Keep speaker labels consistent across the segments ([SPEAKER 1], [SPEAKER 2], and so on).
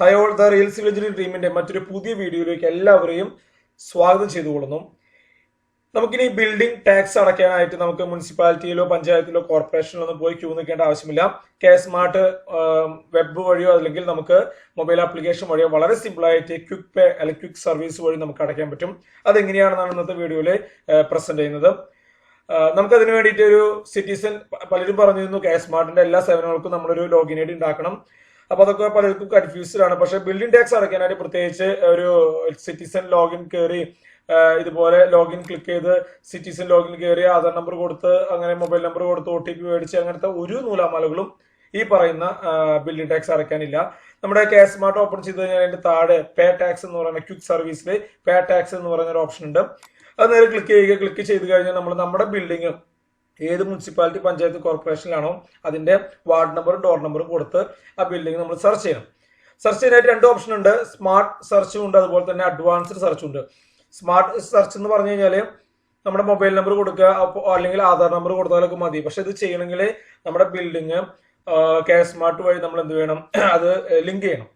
[SPEAKER 1] Hi all the reels village ടീമിന്റെ മറ്റൊരു പുതിയ വീഡിയോയിലേക്ക് എല്ലാവരെയും സ്വാഗതം ചെയ്തുകൊള്ളുന്നു. നമുക്കിനി ബിൽഡിംഗ് ടാക്സ് അടയ്ക്കാനായിട്ട് നമുക്ക് മുനിസിപ്പാലിറ്റിയിലോ പഞ്ചായത്തിലോ കോർപ്പറേഷനിലോ ഒന്നും പോയി ക്യൂ നിൽക്കേണ്ട ആവശ്യമില്ല. കെ സ്മാർട്ട് വെബ് വഴിയോ അല്ലെങ്കിൽ നമുക്ക് മൊബൈൽ ആപ്ലിക്കേഷൻ വഴിയോ വളരെ സിമ്പിളായിട്ട് ക്വിക്ക് പേ അല്ലെങ്കിൽ ക്വിക്ക് സർവീസ് വഴി നമുക്ക് അടയ്ക്കാൻ പറ്റും. അതെങ്ങനെയാണെന്നാണ് ഇന്നത്തെ വീഡിയോയിൽ പ്രസന്റ് ചെയ്യുന്നത്. നമുക്ക് നമുക്കതിന് വേണ്ടിയിട്ട് ഒരു സിറ്റിസൺ പലരും പറഞ്ഞിരുന്നു കെ സ്മാർട്ടിന്റെ എല്ലാ സേവനങ്ങൾക്കും നമ്മളൊരു ലോഗിൻ ഐ ഡി ഉണ്ടാക്കണം. അപ്പൊ അതൊക്കെ പലർക്കും കൺഫ്യൂസ്ഡ് ആണ്. പക്ഷെ ബിൽഡിംഗ് ടാക്സ് അടയ്ക്കാനായിട്ട് പ്രത്യേകിച്ച് ഒരു സിറ്റിസൺ ലോഗിൻ കയറി ഇതുപോലെ ലോഗിൻ ക്ലിക്ക് ചെയ്ത് സിറ്റിസൺ ലോഗിൻ കയറി ആധാർ നമ്പർ കൊടുത്ത് അങ്ങനെ മൊബൈൽ നമ്പർ കൊടുത്ത് ഒ ടി പി മേടിച്ച് അങ്ങനത്തെ ഒരു നൂലാമാലകളും ഈ പറയുന്ന ബിൽഡിംഗ് ടാക്സ് അടയ്ക്കാനില്ല. നമ്മുടെ കെ സ്മാർട്ട് ഓപ്പൺ ചെയ്ത് കഴിഞ്ഞാൽ അതിന്റെ താഴെ പേ ടാക്സ് എന്ന് പറയുന്ന ക്വിക്ക് സർവീസിൽ പേ ടാക്സ് എന്ന് പറയുന്ന ഒരു ഓപ്ഷൻ ഉണ്ട്. അത് നേരെ ക്ലിക്ക് ചെയ്യുക ക്ലിക്ക് ചെയ്ത് കഴിഞ്ഞാൽ നമ്മൾ നമ്മുടെ ബിൽഡിംഗ് ഏത് മുനിസിപ്പാലിറ്റി പഞ്ചായത്ത് കോർപ്പറേഷനിലാണോ അതിന്റെ വാർഡ് നമ്പറും ഡോർ നമ്പറും കൊടുത്ത് ആ ബിൽഡിംഗ് നമ്മൾ സെർച്ച് ചെയ്യണം. സെർച്ച് ചെയ്യാനായിട്ട് രണ്ട് ഓപ്ഷൻ ഉണ്ട്. സ്മാർട്ട് സെർച്ചും ഉണ്ട് അതുപോലെ തന്നെ അഡ്വാൻസ്ഡ് സെർച്ചും ഉണ്ട്. സ്മാർട്ട് സെർച്ച് എന്ന് പറഞ്ഞു കഴിഞ്ഞാൽ നമ്മുടെ മൊബൈൽ നമ്പർ കൊടുക്കുക അല്ലെങ്കിൽ ആധാർ നമ്പർ കൊടുത്താലൊക്കെ മതി. പക്ഷെ ഇത് ചെയ്യണമെങ്കിൽ നമ്മുടെ ബിൽഡിംഗ് കെ സ്മാർട്ട് വഴി നമ്മൾ എന്ത് വേണം? അത് ലിങ്ക് ചെയ്യണം.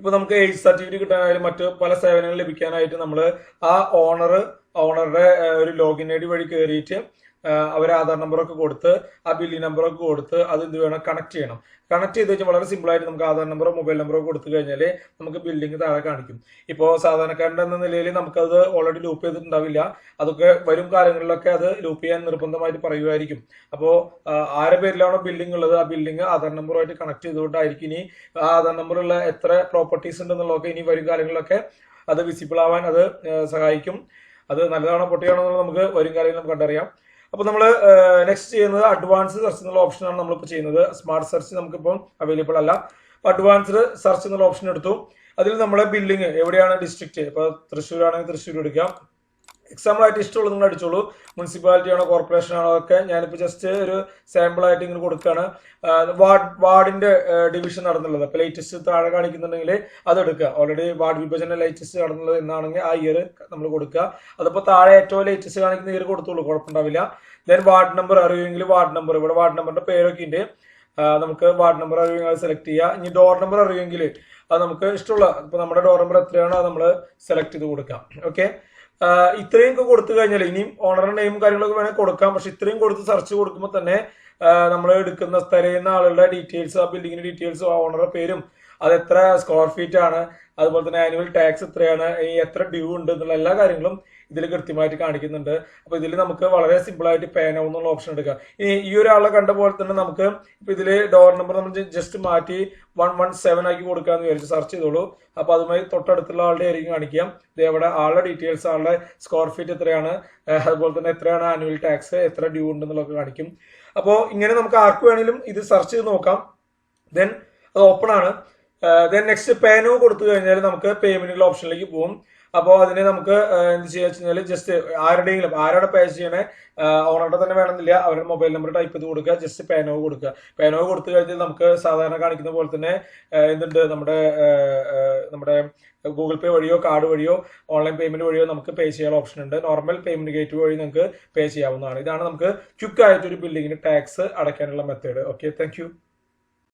[SPEAKER 1] ഇപ്പൊ നമുക്ക് ഏജ് സർട്ടിഫിക്കറ്റ് കിട്ടാനായാലും മറ്റ് പല സേവനങ്ങൾ ലഭിക്കാനായിട്ട് നമ്മൾ ആ ഓണർ ഓണറുടെ ഒരു ലോഗിൻ ഐ ഡി വഴി കയറിയിട്ട് അവർ ആധാർ നമ്പറൊക്കെ കൊടുത്ത് ആ ബില്ലിംഗ് നമ്പറൊക്കെ കൊടുത്ത് അത് എന്ത് വേണം? കണക്ട് ചെയ്യണം. കണക്ട് ചെയ്ത് വെച്ചാൽ വളരെ സിമ്പിൾ ആയിട്ട് നമുക്ക് ആധാർ നമ്പറോ മൊബൈൽ നമ്പറോ കൊടുത്തു കഴിഞ്ഞാൽ നമുക്ക് ബില്ലിംഗ് താഴെ കാണിക്കും. ഇപ്പോൾ സാധാരണക്കാരന്റെ എന്ന നിലയിൽ നമുക്കത് ഓൾറെഡി ലൂപ്പ് ചെയ്തിട്ടുണ്ടാവില്ല. അതൊക്കെ വരും കാലങ്ങളിലൊക്കെ അത് ലൂപ്പ് ചെയ്യാൻ നിർബന്ധമായിട്ട് പറയുമായിരിക്കും അപ്പോൾ ആരുടെ പേരിലാണോ ബില്ലിംഗ് ഉള്ളത്? ആ ബില്ലിംഗ് ആധാർ നമ്പറുമായിട്ട് കണക്ട് ചെയ്തുകൊണ്ടായിരിക്കും ഇനി ആധാർ നമ്പറുള്ള എത്ര പ്രോപ്പർട്ടീസ് ഉണ്ടെന്നുള്ളതൊക്കെ ഇനി വരും കാലങ്ങളിലൊക്കെ അത് വിസിബിൾ ആവാൻ അത് സഹായിക്കും. അത് നല്ലതാണോ പൊട്ടിയാണോ എന്നുള്ളത് നമുക്ക് വരും കാലങ്ങളിൽ നമുക്ക് കണ്ടറിയാം. അപ്പോൾ നമ്മൾ നെക്സ്റ്റ് ചെയ്യുന്നത് അഡ്വാൻസ് സെർച്ച് എന്നുള്ള ഓപ്ഷനാണ് നമ്മളിപ്പോൾ ചെയ്യുന്നത്. സ്മാർട്ട് സെർച്ച് നമുക്കിപ്പം അവൈലബിൾ അല്ല. അപ്പോൾ അഡ്വാൻസ്ഡ് സെർച്ച് എന്നുള്ള ഓപ്ഷൻ എടുത്തു. അതിൽ നമ്മളെ ബില്ലിംഗ് എവിടെയാണ് ഡിസ്ട്രിക്റ്റ് ഇപ്പോൾ തൃശ്ശൂരാണെങ്കിൽ തൃശ്ശൂർ എടുക്കാം. എക്സാമ്പിൾ ആയിട്ട് ഇഷ്ടമുള്ളത് നിങ്ങൾ അടിച്ചോളൂ. മുനിസിപ്പാലിറ്റി ആണോ കോർപ്പറേഷൻ ആണോ ഒക്കെ ഞാനിപ്പോൾ ജസ്റ്റ് ഒരു സാമ്പിൾ ആയിട്ട് ഇങ്ങനെ കൊടുക്കുകയാണ് വാർഡ് വാർഡിന്റെ ഡിവിഷൻ നടന്നുള്ളത്. അപ്പോൾ ലേറ്റസ്റ്റ് താഴെ കാണിക്കുന്നുണ്ടെങ്കിൽ അത് എടുക്കുക. ഓൾറെഡി വാർഡ് വിഭജന ലേറ്റസ്റ്റ് നടന്നുള്ളത് എന്നാണെങ്കിൽ ആ ഇയർ നമ്മൾ കൊടുക്കുക. അതിപ്പോൾ താഴെ ഏറ്റവും ലേറ്റസ്റ്റ് കാണിക്കുന്ന ഇയർ കൊടുത്തോളൂ കുഴപ്പമുണ്ടാവില്ല. ദെൻ വാർഡ് നമ്പർ അറിയുമെങ്കിൽ വാർഡ് നമ്പർ ഇവിടെ വാർഡ് നമ്പറിന്റെ പേരൊക്കെ ഉണ്ട്. നമുക്ക് വാർഡ് നമ്പർ അറിയുമെങ്കിൽ സെലക്ട് ചെയ്യുക ഇനി ഡോർ നമ്പർ അറിയുമെങ്കിൽ അത് നമുക്ക് ഇഷ്ടമുള്ള ഇപ്പൊ നമ്മുടെ ഡോർ നമ്പർ എത്രയാണോ അത് നമ്മൾ സെലക്ട് ചെയ്ത് കൊടുക്കാം. ഓക്കെ ഇത്രയും കൊടുത്തു കഴിഞ്ഞാൽ ഇനിയും ഓണറിന്റെ നെയിം കാര്യങ്ങളൊക്കെ വേണമെങ്കിൽ കൊടുക്കാം. പക്ഷെ ഇത്രയും കൊടുത്ത് സെർച്ച് കൊടുക്കുമ്പോൾ തന്നെ നമ്മൾ എടുക്കുന്ന സ്ഥലയുന്ന ആളുകളുടെ ഡീറ്റെയിൽസ് ആ ബിൽഡിങ്ങിന്റെ ഡീറ്റെയിൽസ് ഓണറുടെ പേരും അത് എത്ര സ്ക്വയർ ഫീറ്റ് ആണ് അതുപോലെ തന്നെ ആനുവൽ ടാക്സ് എത്രയാണ് ഈ എത്ര ഡ്യൂ ഉണ്ട് എന്നുള്ള എല്ലാ കാര്യങ്ങളും ഇതിൽ കൃത്യമായിട്ട് കാണിക്കുന്നുണ്ട്. അപ്പൊ ഇതിൽ നമുക്ക് വളരെ സിമ്പിൾ ആയിട്ട് പേ നൗ എന്നുള്ള ഓപ്ഷൻ എടുക്കാം. ഈ ഈ ഒരാളെ കണ്ട പോലെ തന്നെ നമുക്ക് ഇപ്പൊ ഇതിൽ ഡോർ നമ്പർ നമ്മൾ ജസ്റ്റ് മാറ്റി വൺ വൺ സെവൻ ആക്കി കൊടുക്കാന്ന് വിചാരിച്ചു സെർച്ച് ചെയ്തോളൂ. അപ്പൊ അതുമായി തൊട്ടടുത്തുള്ള ആളുടെ ആയിരിക്കും കാണിക്കാം. ഇത് എവിടെ ആളുടെ ഡീറ്റെയിൽസ് ആളുടെ സ്ക്വയർ ഫീറ്റ് എത്രയാണ് അതുപോലെ തന്നെ എത്രയാണ് ആനുവൽ ടാക്സ് എത്ര ഡ്യൂ ഉണ്ട് എന്നുള്ളതൊക്കെ കാണിക്കും. അപ്പോൾ ഇങ്ങനെ നമുക്ക് ആർക്ക് വേണമെങ്കിലും ഇത് സെർച്ച് ചെയ്ത് നോക്കാം. ദെൻ അത് ഓപ്പൺ ആണ്. നെക്സ്റ്റ് പേനോ കൊടുത്തു കഴിഞ്ഞാൽ നമുക്ക് പേയ്മെന്റുകൾ ഓപ്ഷനിലേക്ക് പോകും. അപ്പോൾ അതിനെ നമുക്ക് എന്ത് ചെയ്യാ വെച്ചാൽ ജസ്റ്റ് ആരുടെയെങ്കിലും ആരോടെ പേ ചെയ്യണേ ഓണറുടെ തന്നെ വേണമെന്നില്ല. അവരുടെ മൊബൈൽ നമ്പർ ടൈപ്പ് ചെയ്ത് കൊടുക്കുക ജസ്റ്റ് പേനോ കൊടുക്കുക. പേനോ കൊടുത്തു കഴിഞ്ഞാൽ നമുക്ക് സാധാരണ കാണിക്കുന്ന പോലെ തന്നെ എന്തുണ്ട്? നമ്മുടെ നമ്മുടെ ഗൂഗിൾ പേ വഴിയോ കാർഡ് വഴിയോ ഓൺലൈൻ പേയ്മെന്റ് വഴിയോ നമുക്ക് പേ ചെയ്യാനുള്ള ഓപ്ഷൻ ഉണ്ട്. നോർമൽ പേയ്മെന്റ് ഗേറ്റ് വഴി നമുക്ക് പേ ചെയ്യാവുന്നതാണ്. ഇതാണ് നമുക്ക് ക്വിക്ക് ആയിട്ട് ഒരു ബിൽഡിങ്ങിന് ടാക്സ് അടയ്ക്കാനുള്ള മെത്തേഡ് ഓക്കെ താങ്ക്